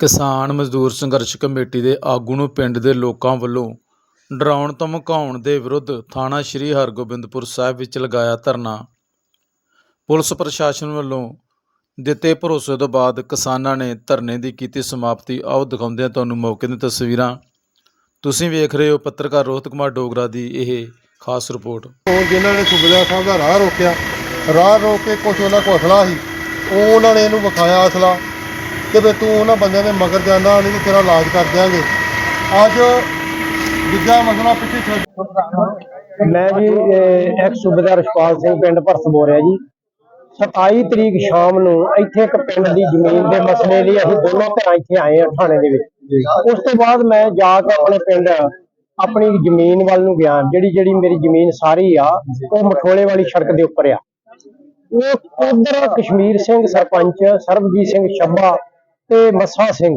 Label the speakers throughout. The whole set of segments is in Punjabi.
Speaker 1: ਕਿਸਾਨ ਮਜ਼ਦੂਰ ਸੰਘਰਸ਼ ਕਮੇਟੀ ਦੇ ਆਗੂ ਨੂੰ ਪਿੰਡ ਦੇ ਲੋਕਾਂ ਵੱਲੋਂ ਡਰਾਉਣ ਧਮਕਾਉਣ ਦੇ ਵਿਰੁੱਧ ਥਾਣਾ ਸ੍ਰੀ ਹਰਗੋਬਿੰਦਪੁਰ ਸਾਹਿਬ ਵਿੱਚ ਲਗਾਇਆ ਧਰਨਾ। ਪੁਲਿਸ ਪ੍ਰਸ਼ਾਸਨ ਵੱਲੋਂ ਦਿੱਤੇ ਭਰੋਸੇ ਤੋਂ ਬਾਅਦ ਕਿਸਾਨਾਂ ਨੇ ਧਰਨੇ ਦੀ ਕੀਤੀ ਸਮਾਪਤੀ। ਆਓ ਦਿਖਾਉਂਦੇ ਹਾਂ ਤੁਹਾਨੂੰ ਮੌਕੇ ਦੀਆਂ ਤਸਵੀਰਾਂ। ਤੁਸੀਂ ਵੇਖ ਰਹੇ ਹੋ ਪੱਤਰਕਾਰ ਰੋਹਿਤ ਕੁਮਾਰ ਡੋਗਰਾ ਦੀ ਇਹ ਖਾਸ ਰਿਪੋਰਟ।
Speaker 2: ਉਹ ਜਿਨ੍ਹਾਂ ਨੇ ਸੁਬਿਦਾ ਸਾਹਿਬ ਦਾ ਰਾਹ ਰੋਕਿਆ, ਰਾਹ ਰੋਕ ਕੇ ਕੁਝ ਉਹਨਾਂ ਕੋਲ ਅਸਲਾ ਸੀ, ਉਹ ਉਹਨਾਂ ਨੇ ਇਹਨੂੰ ਵਿਖਾਇਆ ਅਸਲਾ। ਕਿ ਵੀ ਤੂੰ ਉਹਨਾਂ ਬੰਦਿਆਂ ਦੇ ਮਗਰ ਜਾਂਦਾ ਨਹੀਂ ਤੇ ਤੇਰਾ ਇਲਾਜ ਕਰ ਦਿਆਂਗੇ। ਅੱਜ ਦੂਜਾ ਮਸਲਾ ਪਿੱਛੇ ਛੱਡ
Speaker 3: ਮੈਂ ਜੀ ਐਕਸ ਸੂਬੇਦਾਰ ਰਛਪਾਲ ਸਿੰਘ ਪਿੰਡ ਭਰਤ ਬੋਲ ਰਿਹਾ ਜੀ। 27 ਤਰੀਕ ਸ਼ਾਮ ਨੂੰ ਇੱਥੇ ਇੱਕ ਪਿੰਡ ਦੀ ਜ਼ਮੀਨ ਦੇ ਮਸਲੇ ਲਈ ਅਸੀਂ ਦੋਨੋਂ ਧਿਰਾਂ ਇੱਥੇ ਆਏ ਆ ਥਾਣੇ ਦੇ ਵਿੱਚ। ਉਸ ਤੋਂ ਬਾਅਦ ਮੈਂ ਜਾ ਕੇ ਆਪਣੇ ਪਿੰਡ ਆਪਣੀ ਜ਼ਮੀਨ ਵੱਲ ਨੂੰ ਗਿਆ। ਜਿਹੜੀ ਜਿਹੜੀ ਮੇਰੀ ਜ਼ਮੀਨ ਸਾਰੀ ਆ ਉਹ ਮਠੋਲੇ ਵਾਲੀ ਸੜਕ ਦੇ ਉੱਪਰ ਆ। ਉਹ ਉਧਰ ਕਸ਼ਮੀਰ ਸਿੰਘ ਸਰਪੰਚ ਸਰਬਜੀਤ ਸਿੰਘ ਛੱਬਾ ਤੇ ਮੱਸਾ ਸਿੰਘ।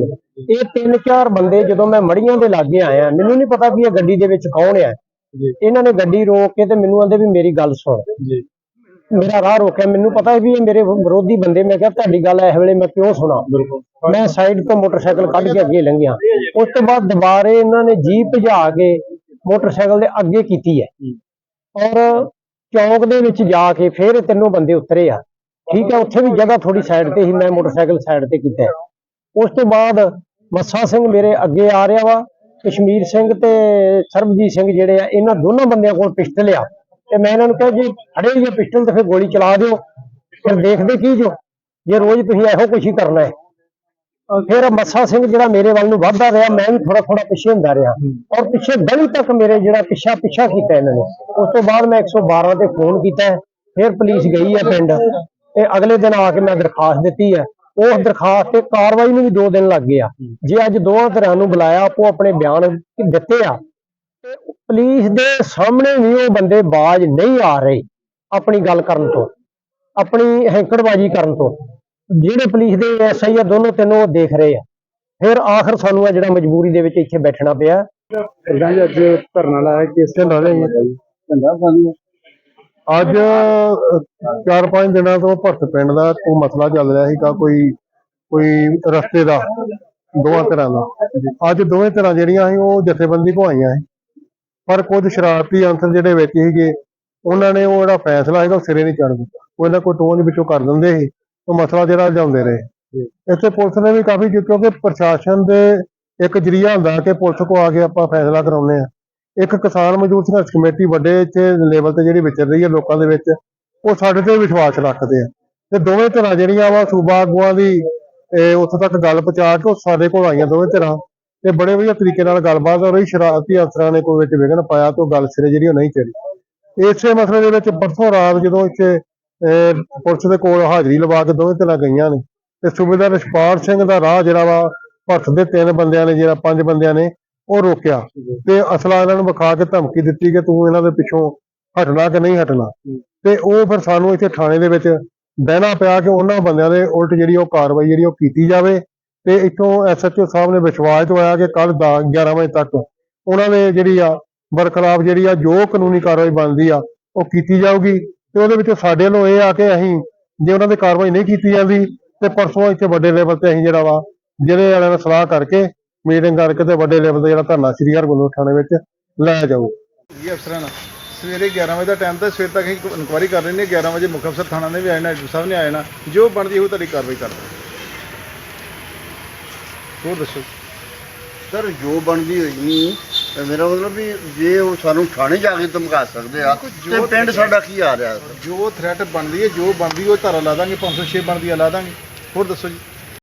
Speaker 3: ਇਹ ਤਿੰਨ ਚਾਰ ਬੰਦੇ ਜਦੋਂ ਮੈਂ ਮੜੀਆਂ ਦੇ ਲਾਗੇ ਆਇਆ ਮੈਨੂੰ ਨਹੀਂ ਪਤਾ ਵੀ ਇਹ ਗੱਡੀ ਦੇ ਵਿੱਚ ਕੌਣ ਆ। ਇਹਨਾਂ ਨੇ ਗੱਡੀ ਰੋਕ ਕੇ ਤੇ ਮੈਨੂੰ ਆਂਦੇ ਵੀ ਮੇਰੀ ਗੱਲ ਸੁਣ। ਮੇਰਾ ਰਾਹ ਰੋਕਿਆ ਮੈਨੂੰ ਪਤਾ ਹੈ ਵੀ ਇਹ ਮੇਰੇ ਵਿਰੋਧੀ ਬੰਦੇ ਮੈਂ ਕਿਹਾ ਤੁਹਾਡੀ ਗੱਲ ਇਸ ਵੇਲੇ ਮੈਂ ਕਿਉਂ ਸੁਣਾ? ਮੈਂ ਸਾਈਡ ਤੋਂ ਮੋਟਰਸਾਈਕਲ ਕੱਢ ਕੇ ਅੱਗੇ ਲੰਘਿਆ। ਉਸ ਤੋਂ ਬਾਅਦ ਦੁਬਾਰੇ ਇਹਨਾਂ ਨੇ ਜੀਪ ਭਜਾ ਕੇ ਮੋਟਰਸਾਈਕਲ ਦੇ ਅੱਗੇ ਕੀਤੀ ਹੈ। ਔਰ ਚੌਂਕ ਦੇ ਵਿੱਚ ਜਾ ਕੇ ਫਿਰ ਤਿੰਨੋਂ ਬੰਦੇ ਉਤਰੇ ਆ। ਠੀਕ ਹੈ ਉੱਥੇ ਵੀ ਜਗ੍ਹਾ ਥੋੜੀ ਸਾਈਡ ਤੇ ਸੀ ਮੈਂ ਮੋਟਰਸਾਈਕਲ ਸਾਈਡ ਤੇ ਕੀਤਾ। ਹੈ। ਉਸ ਤੋਂ ਬਾਅਦ ਮੱਸਾ ਸਿੰਘ ਮੇਰੇ ਅੱਗੇ ਆ ਰਿਹਾ ਵਾ, ਕਸ਼ਮੀਰ ਸਿੰਘ ਤੇ ਸਰਬਜੀਤ ਸਿੰਘ ਜਿਹੜੇ ਆ, ਇਹਨਾਂ ਦੋਨਾਂ ਬੰਦਿਆਂ ਕੋਲ ਪਿਸਟਲ ਆ ਤੇ ਮੈਂ ਇਹਨਾਂ ਨੂੰ ਕਿਹਾ ਜੀ, ਫੜੇ ਜੇ ਪਿਸਟਲ ਤੇ ਫਿਰ ਗੋਲੀ ਚਲਾ ਦਿਓ, ਫਿਰ ਦੇਖਦੇ ਕੀ ਜੋ, ਜੇ ਰੋਜ਼ ਤੁਸੀਂ ਇਹੋ ਕੁਛ ਹੀ ਕਰਨਾ ਹੈ। ਫਿਰ ਮੱਸਾ ਸਿੰਘ ਜਿਹੜਾ ਮੇਰੇ ਵੱਲ ਨੂੰ ਵੱਧਦਾ ਰਿਹਾ, ਮੈਂ ਵੀ ਥੋੜਾ ਥੋੜਾ ਪਿੱਛੇ ਹੁੰਦਾ ਰਿਹਾ। ਔਰ ਪਿੱਛੇ ਗਲੀ ਤੱਕ ਮੇਰੇ ਜਿਹੜਾ ਪਿੱਛਾ ਪਿੱਛਾ ਕੀਤਾ ਇਹਨਾਂ ਨੇ। ਉਸ ਤੋਂ ਬਾਅਦ ਮੈਂ 112 ਤੇ ਫੋਨ ਕੀਤਾ, ਫਿਰ ਪੁਲਿਸ ਗਈ ਹੈ ਪਿੰਡ। ਤੇ ਅਗਲੇ ਦਿਨ ਆ ਕੇ ਮੈਂ ਦਰਖਾਸਤ ਦਿੱਤੀ ਹੈ ਉਸ ਦਰਖਾਸਤ ਤੇ ਕਾਰਵਾਈ ਨੂੰ ਵੀ 2 ਦਿਨ ਲੱਗ ਗਏ ਆ ਜੇ ਅੱਜ ਦੋਵਾਂ ਧਿਰਾਂ ਨੂੰ ਬੁਲਾਇਆ ਆਪੋ ਆਪਣੇ ਬਿਆਨ ਦਿੱਤੇ ਆ ਤੇ ਪੁਲਿਸ ਦੇ ਸਾਹਮਣੇ ਵੀ ਉਹ ਬੰਦੇ ਬਾਜ ਨਹੀਂ ਆ ਰਹੇ ਆਪਣੀ ਗੱਲ ਕਰਨ ਤੋਂ ਆਪਣੀ ਹੈਂਕੜਬਾਜ਼ੀ ਕਰਨ ਤੋਂ। ਜਿਹੜੇ ਪੁਲਿਸ ਦੇ ਐਸਆਈ ਆ ਦੋਨੋਂ ਤਿੰਨੋਂ ਉਹ ਦੇਖ ਰਹੇ ਆ। ਫਿਰ ਆਖਰ ਸਾਨੂੰ ਆ ਜਿਹੜਾ ਮਜਬੂਰੀ ਦੇ ਵਿੱਚ ਇੱਥੇ ਬੈਠਣਾ ਪਿਆ।
Speaker 2: ਇਦਾਂ ਅੱਜ ਧਰਨਾ ਲਾਇਆ ਕਿਸ ਤੇ ਲਾ ਰਹੇ ਅੱਜ ਚਾਰ ਪੰਜ ਦਿਨਾਂ ਤੋਂ ਭਰਤ ਪਿੰਡ ਦਾ ਕੋਈ ਮਸਲਾ ਚੱਲ ਰਿਹਾ ਸੀਗਾ ਕੋਈ ਕੋਈ ਰਸਤੇ ਦਾ ਦੋਵਾਂ ਤਰ੍ਹਾਂ ਦਾ। ਅੱਜ ਦੋਵੇਂ ਤਰ੍ਹਾਂ ਜਿਹੜੀਆਂ ਸੀ ਉਹ ਜਥੇਬੰਦੀ ਕੋ ਆਈਆਂ ਸੀ। ਪਰ ਕੁਝ ਸ਼ਰਾਰਤੀ ਅੰਸਰ ਜਿਹੜੇ ਵਿੱਚ ਸੀਗੇ ਉਹਨਾਂ ਨੇ ਉਹ ਜਿਹੜਾ ਫੈਸਲਾ ਸੀਗਾ ਉਹ ਸਿਰੇ ਨਹੀਂ ਚੜ੍ਹ ਦਿੱਤਾ ਉਹ ਇਹਨਾਂ ਕੋਈ ਟੋਨ ਵਿੱਚੋਂ ਕਰ ਦਿੰਦੇ ਸੀ ਉਹ ਮਸਲਾ ਜਿਹੜਾ ਲਿਆਉਂਦੇ ਰਹੇ। ਇੱਥੇ ਪੁਲਿਸ ਨੇ ਵੀ ਕਾਫੀ ਕਿਉਂਕਿ ਪ੍ਰਸ਼ਾਸਨ ਦੇ ਇੱਕ ਜਰੀਆ ਹੁੰਦਾ ਕਿ ਪੁਲਿਸ ਕੋ ਆ ਕੇ ਆਪਾਂ ਫੈਸਲਾ ਕਰਾਉਂਦੇ ਆ ਇੱਕ ਕਿਸਾਨ ਮਜ਼ਦੂਰ ਸੰਘਰਸ਼ ਕਮੇਟੀ ਵੱਡੇ ਇੱਥੇ ਲੈਵਲ ਤੇ ਜਿਹੜੀ ਵਿਚਰ ਰਹੀ ਹੈ ਲੋਕਾਂ ਦੇ ਵਿੱਚ, ਉਹ ਸਾਡੇ ਤੇ ਵਿਸ਼ਵਾਸ ਰੱਖਦੇ ਆ। ਤੇ ਦੋਵੇਂ ਧਿਰਾਂ ਜਿਹੜੀਆਂ ਵਾ, ਸੂਬਾ ਆਗੂਆਂ ਦੀ ਉੱਥੇ ਤੱਕ ਗੱਲ ਪਹੁੰਚਾ ਕੇ ਉਹ ਸਾਡੇ ਕੋਲ ਆਈਆਂ ਦੋਵੇਂ ਧਿਰਾਂ। ਤੇ ਬੜੇ ਵਧੀਆ ਤਰੀਕੇ ਨਾਲ ਗੱਲਬਾਤ ਹੋ ਰਹੀ, ਸ਼ਰਾਰਤੀ ਅਫਸਰਾਂ ਨੇ ਕੋਈ ਵਿੱਚ ਵਿਘਨ ਪਾਇਆ ਤੇ ਉਹ ਗੱਲ ਸਿਰੇ ਜਿਹੜੀ ਉਹ ਨਹੀਂ ਚੜੀ। ਇਸੇ ਮਸਲੇ ਦੇ ਵਿੱਚ ਪਰਸੋਂ ਰਾਤ ਜਦੋਂ ਇੱਥੇ ਪੁਲਿਸ ਦੇ ਕੋਲ ਹਾਜ਼ਰੀ ਲਵਾ ਕੇ ਦੋਵੇਂ ਧਿਰਾਂ ਗਈਆਂ ਨੇ, ਤੇ ਸੂਬੇਦਾਰ ਰਛਪਾਲ ਸਿੰਘ ਦਾ ਰਾਹ ਜਿਹੜਾ ਵਾ ਭਰਤ ਦੇ ਤਿੰਨ ਬੰਦਿਆਂ ਨੇ, ਜਿਹੜਾ ਪੰਜ ਬੰਦਿਆਂ ਨੇ ਉਹ ਰੋਕਿਆ। ਤੇ ਅਸਲਾ ਇਹਨਾਂ ਨੂੰ ਵਿਖਾ ਕੇ ਧਮਕੀ ਦਿੱਤੀ ਕਿ ਤੂੰ ਇਹਨਾਂ ਦੇ ਪਿੱਛੋਂ ਹਟਣਾ ਕਿ ਨਹੀਂ ਹਟਣਾ। ਤੇ ਉਹ ਫਿਰ ਸਾਨੂੰ ਇੱਥੇ ਥਾਣੇ ਦੇ ਵਿੱਚ ਬਹਿਣਾ ਪਿਆ ਕਿ ਉਹਨਾਂ ਬੰਦਿਆਂ ਦੇ ਉਲਟ ਜਿਹੜੀ ਉਹ ਕਾਰਵਾਈ ਜਿਹੜੀ ਉਹ ਕੀਤੀ ਜਾਵੇ। ਤੇ ਇੱਥੋਂ ਐਸਐਚਓ ਸਾਹਿਬ ਨੇ ਵਿਸ਼ਵਾਸ ਦਵਾਇਆ ਕਿ ਕੱਲ 11 ਵਜੇ ਤੱਕ ਉਹਨਾਂ ਦੇ ਜਿਹੜੀ ਆ ਬਰਖਲਾਫ ਜਿਹੜੀ ਆ ਜੋ ਕਾਨੂੰਨੀ ਕਾਰਵਾਈ ਬਣਦੀ ਆ, ਉਹ ਕੀਤੀ ਜਾਊਗੀ। ਤੇ ਉਹਦੇ ਵਿੱਚ ਸਾਡੇ ਵੱਲੋਂ ਇਹ ਆ ਕਿ ਅਸੀਂ ਜੇ ਉਹਨਾਂ ਦੀ ਕਾਰਵਾਈ ਨਹੀਂ ਕੀਤੀ ਜਾਂਦੀ, ਤੇ ਪਰਸੋਂ ਇੱਥੇ ਵੱਡੇ ਲੈਵਲ ਤੇ ਅਸੀਂ ਜਿਹੜਾ ਵਾ ਜ਼ਿਲ੍ਹੇ ਵਾਲਿਆਂ ਨਾਲ ਸਲਾਹ ਕਰਕੇ ਮੀਟਿੰਗ ਕਰਕੇ ਤੇ ਵੱਡੇ ਲੈਵਲ ਤੇ ਜਿਹੜਾ ਧਰਨਾ ਸ੍ਰੀ ਹਰਗੋਬਿੰਦ ਥਾਣੇ ਵਿੱਚ ਲਾਇਆ ਜਾਊ
Speaker 4: ਜੀ ਅਫਸਰਾਂ ਨਾਲ? ਸਵੇਰੇ 11 ਵਜੇ ਦਾ ਟਾਈਮ ਤਾਂ ਸਵੇਰ ਤੱਕ ਅਸੀਂ ਇਨਕੁਆਇਰੀ ਕਰ ਰਹੇ ਨੇ 11 ਵਜੇ ਮੁੱਖ ਅਫਸਰ ਥਾਣਾ ਨੇ ਵੀ ਆਏ ਨਾ ਸਾਹਿਬ ਨੇ ਆਏ ਨਾ। ਜੋ ਬਣਦੀ ਹੋਊ ਤੁਹਾਡੀ ਕਾਰਵਾਈ ਕਰ ਦਾਂਗੇ ਹੋਰ ਦੱਸੋ।
Speaker 5: ਸਰ ਜੋ ਬਣਦੀ ਹੋਈ ਤਾਂ ਮੇਰਾ ਮਤਲਬ ਵੀ ਜੇ ਉਹ ਸਾਨੂੰ ਥਾਣੇ ਜਾ ਕੇ ਧਮਕਾ ਸਕਦੇ ਆ ਤੇ ਪਿੰਡ ਸਾਡਾ ਕੀ ਆ? ਰਿਹਾ
Speaker 4: ਜੋ ਥ੍ਰੈਟ ਬਣਦੀ ਹੈ ਜੋ ਬਣਦੀ ਉਹ ਧਾਰਾ ਲਾ ਦਾਂਗੇ 506 ਬਣਦੀ ਆ ਲਾ ਦਾਂਗੇ। ਹੋਰ ਦੱਸੋ ਜੀ।